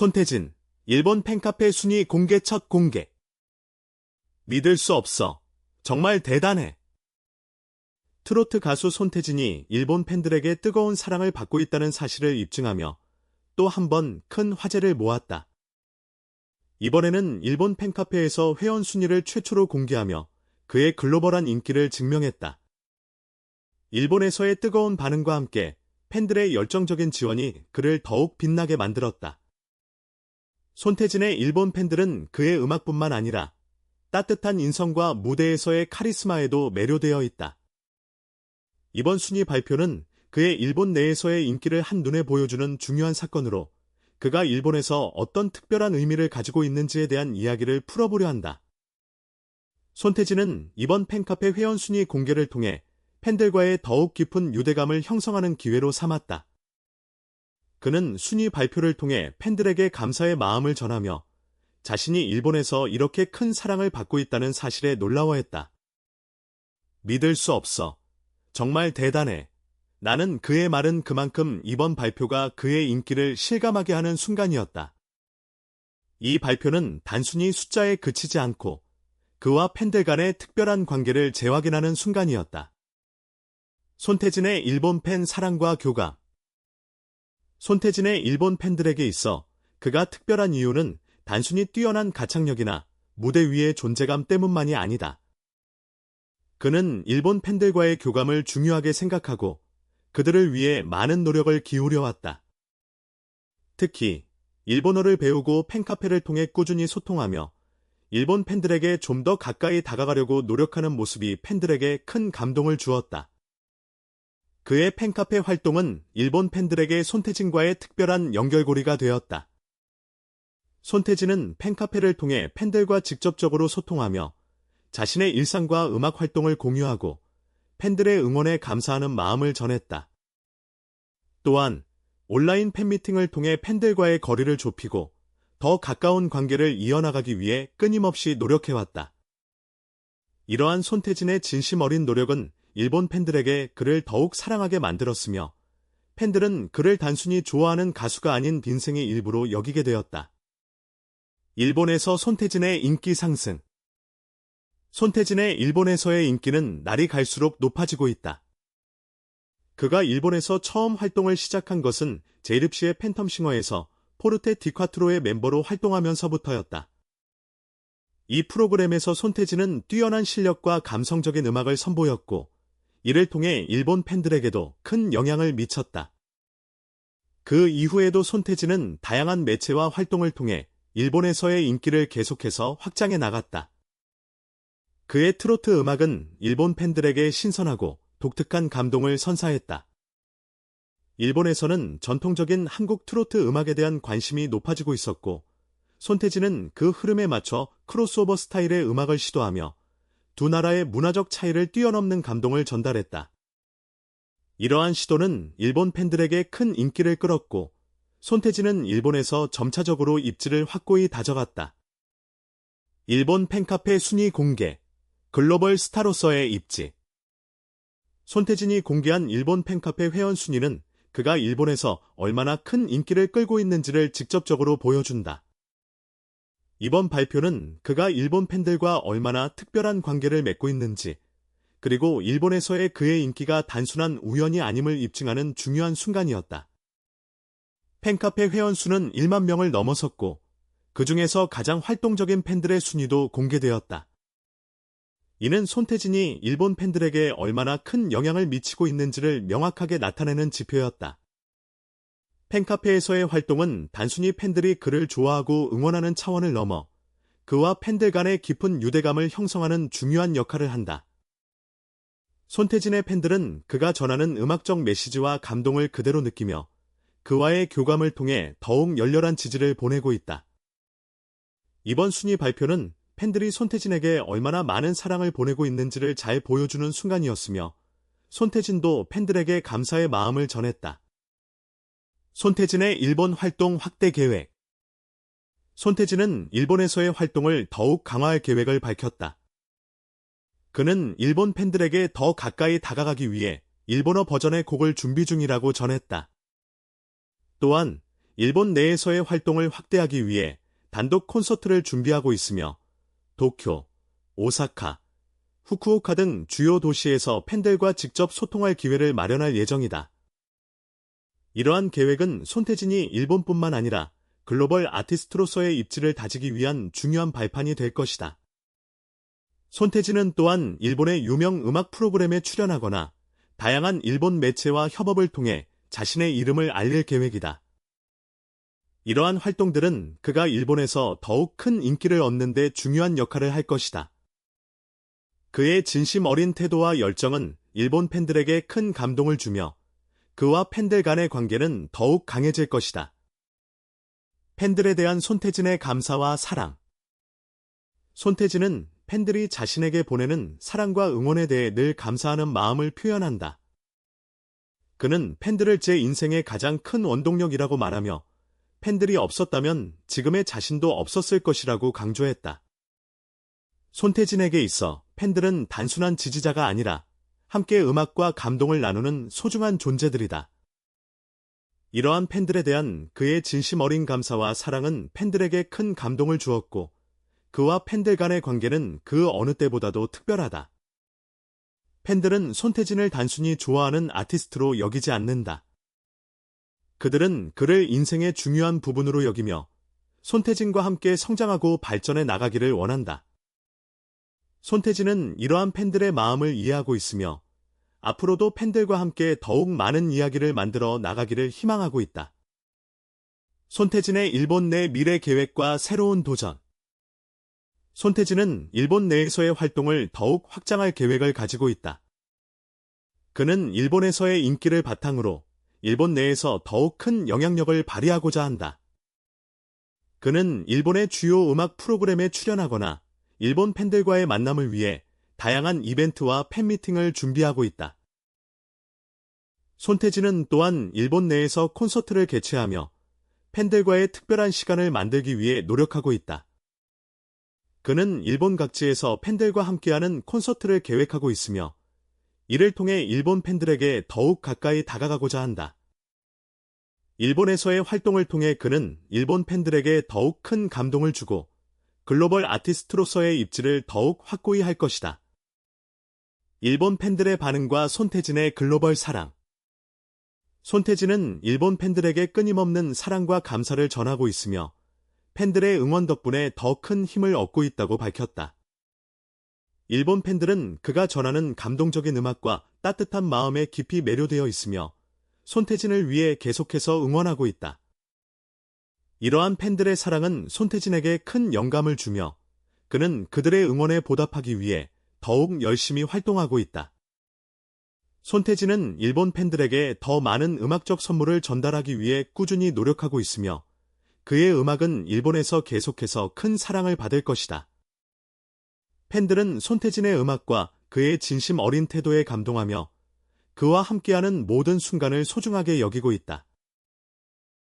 손태진, 일본 팬카페 순위 공개 첫 공개. 믿을 수 없어. 정말 대단해. 트로트 가수 손태진이 일본 팬들에게 뜨거운 사랑을 받고 있다는 사실을 입증하며 또 한 번 큰 화제를 모았다. 이번에는 일본 팬카페에서 회원 순위를 최초로 공개하며 그의 글로벌한 인기를 증명했다. 일본에서의 뜨거운 반응과 함께 팬들의 열정적인 지원이 그를 더욱 빛나게 만들었다. 손태진의 일본 팬들은 그의 음악뿐만 아니라 따뜻한 인성과 무대에서의 카리스마에도 매료되어 있다. 이번 순위 발표는 그의 일본 내에서의 인기를 한눈에 보여주는 중요한 사건으로 그가 일본에서 어떤 특별한 의미를 가지고 있는지에 대한 이야기를 풀어보려 한다. 손태진은 이번 팬카페 회원 순위 공개를 통해 팬들과의 더욱 깊은 유대감을 형성하는 기회로 삼았다. 그는 순위 발표를 통해 팬들에게 감사의 마음을 전하며 자신이 일본에서 이렇게 큰 사랑을 받고 있다는 사실에 놀라워했다. 믿을 수 없어. 정말 대단해. 나는 그의 말은 그만큼 이번 발표가 그의 인기를 실감하게 하는 순간이었다. 이 발표는 단순히 숫자에 그치지 않고 그와 팬들 간의 특별한 관계를 재확인하는 순간이었다. 손태진의 일본 팬 사랑과 교감 손태진의 일본 팬들에게 있어 그가 특별한 이유는 단순히 뛰어난 가창력이나 무대 위의 존재감 때문만이 아니다. 그는 일본 팬들과의 교감을 중요하게 생각하고 그들을 위해 많은 노력을 기울여 왔다. 특히 일본어를 배우고 팬카페를 통해 꾸준히 소통하며 일본 팬들에게 좀 더 가까이 다가가려고 노력하는 모습이 팬들에게 큰 감동을 주었다. 그의 팬카페 활동은 일본 팬들에게 손태진과의 특별한 연결고리가 되었다. 손태진은 팬카페를 통해 팬들과 직접적으로 소통하며 자신의 일상과 음악 활동을 공유하고 팬들의 응원에 감사하는 마음을 전했다. 또한 온라인 팬미팅을 통해 팬들과의 거리를 좁히고 더 가까운 관계를 이어나가기 위해 끊임없이 노력해왔다. 이러한 손태진의 진심 어린 노력은 일본 팬들에게 그를 더욱 사랑하게 만들었으며 팬들은 그를 단순히 좋아하는 가수가 아닌 빈생의 일부로 여기게 되었다. 일본에서 손태진의 인기 상승 손태진의 일본에서의 인기는 날이 갈수록 높아지고 있다. 그가 일본에서 처음 활동을 시작한 것은 제이릅시의 팬텀싱어에서 포르테 디콰트로의 멤버로 활동하면서부터였다. 이 프로그램에서 손태진은 뛰어난 실력과 감성적인 음악을 선보였고, 이를 통해 일본 팬들에게도 큰 영향을 미쳤다. 그 이후에도 손태진은 다양한 매체와 활동을 통해 일본에서의 인기를 계속해서 확장해 나갔다. 그의 트로트 음악은 일본 팬들에게 신선하고 독특한 감동을 선사했다. 일본에서는 전통적인 한국 트로트 음악에 대한 관심이 높아지고 있었고, 손태진은 그 흐름에 맞춰 크로스오버 스타일의 음악을 시도하며 두 나라의 문화적 차이를 뛰어넘는 감동을 전달했다. 이러한 시도는 일본 팬들에게 큰 인기를 끌었고, 손태진은 일본에서 점차적으로 입지를 확고히 다져갔다. 일본 팬카페 순위 공개, 글로벌 스타로서의 입지. 손태진이 공개한 일본 팬카페 회원 순위는 그가 일본에서 얼마나 큰 인기를 끌고 있는지를 직접적으로 보여준다. 이번 발표는 그가 일본 팬들과 얼마나 특별한 관계를 맺고 있는지, 그리고 일본에서의 그의 인기가 단순한 우연이 아님을 입증하는 중요한 순간이었다. 팬카페 회원수는 1만 명을 넘어섰고 그 중에서 가장 활동적인 팬들의 순위도 공개되었다. 이는 손태진이 일본 팬들에게 얼마나 큰 영향을 미치고 있는지를 명확하게 나타내는 지표였다. 팬카페에서의 활동은 단순히 팬들이 그를 좋아하고 응원하는 차원을 넘어 그와 팬들 간의 깊은 유대감을 형성하는 중요한 역할을 한다. 손태진의 팬들은 그가 전하는 음악적 메시지와 감동을 그대로 느끼며 그와의 교감을 통해 더욱 열렬한 지지를 보내고 있다. 이번 순위 발표는 팬들이 손태진에게 얼마나 많은 사랑을 보내고 있는지를 잘 보여주는 순간이었으며 손태진도 팬들에게 감사의 마음을 전했다. 손태진의 일본 활동 확대 계획 손태진은 일본에서의 활동을 더욱 강화할 계획을 밝혔다. 그는 일본 팬들에게 더 가까이 다가가기 위해 일본어 버전의 곡을 준비 중이라고 전했다. 또한 일본 내에서의 활동을 확대하기 위해 단독 콘서트를 준비하고 있으며 도쿄, 오사카, 후쿠오카 등 주요 도시에서 팬들과 직접 소통할 기회를 마련할 예정이다. 이러한 계획은 손태진이 일본뿐만 아니라 글로벌 아티스트로서의 입지를 다지기 위한 중요한 발판이 될 것이다. 손태진은 또한 일본의 유명 음악 프로그램에 출연하거나 다양한 일본 매체와 협업을 통해 자신의 이름을 알릴 계획이다. 이러한 활동들은 그가 일본에서 더욱 큰 인기를 얻는 데 중요한 역할을 할 것이다. 그의 진심 어린 태도와 열정은 일본 팬들에게 큰 감동을 주며 그와 팬들 간의 관계는 더욱 강해질 것이다. 팬들에 대한 손태진의 감사와 사랑. 손태진은 팬들이 자신에게 보내는 사랑과 응원에 대해 늘 감사하는 마음을 표현한다. 그는 팬들을 제 인생의 가장 큰 원동력이라고 말하며 팬들이 없었다면 지금의 자신도 없었을 것이라고 강조했다. 손태진에게 있어 팬들은 단순한 지지자가 아니라 함께 음악과 감동을 나누는 소중한 존재들이다. 이러한 팬들에 대한 그의 진심 어린 감사와 사랑은 팬들에게 큰 감동을 주었고 그와 팬들 간의 관계는 그 어느 때보다도 특별하다. 팬들은 손태진을 단순히 좋아하는 아티스트로 여기지 않는다. 그들은 그를 인생의 중요한 부분으로 여기며 손태진과 함께 성장하고 발전해 나가기를 원한다. 손태진은 이러한 팬들의 마음을 이해하고 있으며 앞으로도 팬들과 함께 더욱 많은 이야기를 만들어 나가기를 희망하고 있다. 손태진의 일본 내 미래 계획과 새로운 도전. 손태진은 일본 내에서의 활동을 더욱 확장할 계획을 가지고 있다. 그는 일본에서의 인기를 바탕으로 일본 내에서 더욱 큰 영향력을 발휘하고자 한다. 그는 일본의 주요 음악 프로그램에 출연하거나 일본 팬들과의 만남을 위해 다양한 이벤트와 팬미팅을 준비하고 있다. 손태진은 또한 일본 내에서 콘서트를 개최하며 팬들과의 특별한 시간을 만들기 위해 노력하고 있다. 그는 일본 각지에서 팬들과 함께하는 콘서트를 계획하고 있으며 이를 통해 일본 팬들에게 더욱 가까이 다가가고자 한다. 일본에서의 활동을 통해 그는 일본 팬들에게 더욱 큰 감동을 주고 글로벌 아티스트로서의 입지를 더욱 확고히 할 것이다. 일본 팬들의 반응과 손태진의 글로벌 사랑. 손태진은 일본 팬들에게 끊임없는 사랑과 감사를 전하고 있으며 팬들의 응원 덕분에 더 큰 힘을 얻고 있다고 밝혔다. 일본 팬들은 그가 전하는 감동적인 음악과 따뜻한 마음에 깊이 매료되어 있으며 손태진을 위해 계속해서 응원하고 있다. 이러한 팬들의 사랑은 손태진에게 큰 영감을 주며 그는 그들의 응원에 보답하기 위해 더욱 열심히 활동하고 있다. 손태진은 일본 팬들에게 더 많은 음악적 선물을 전달하기 위해 꾸준히 노력하고 있으며 그의 음악은 일본에서 계속해서 큰 사랑을 받을 것이다. 팬들은 손태진의 음악과 그의 진심 어린 태도에 감동하며 그와 함께하는 모든 순간을 소중하게 여기고 있다.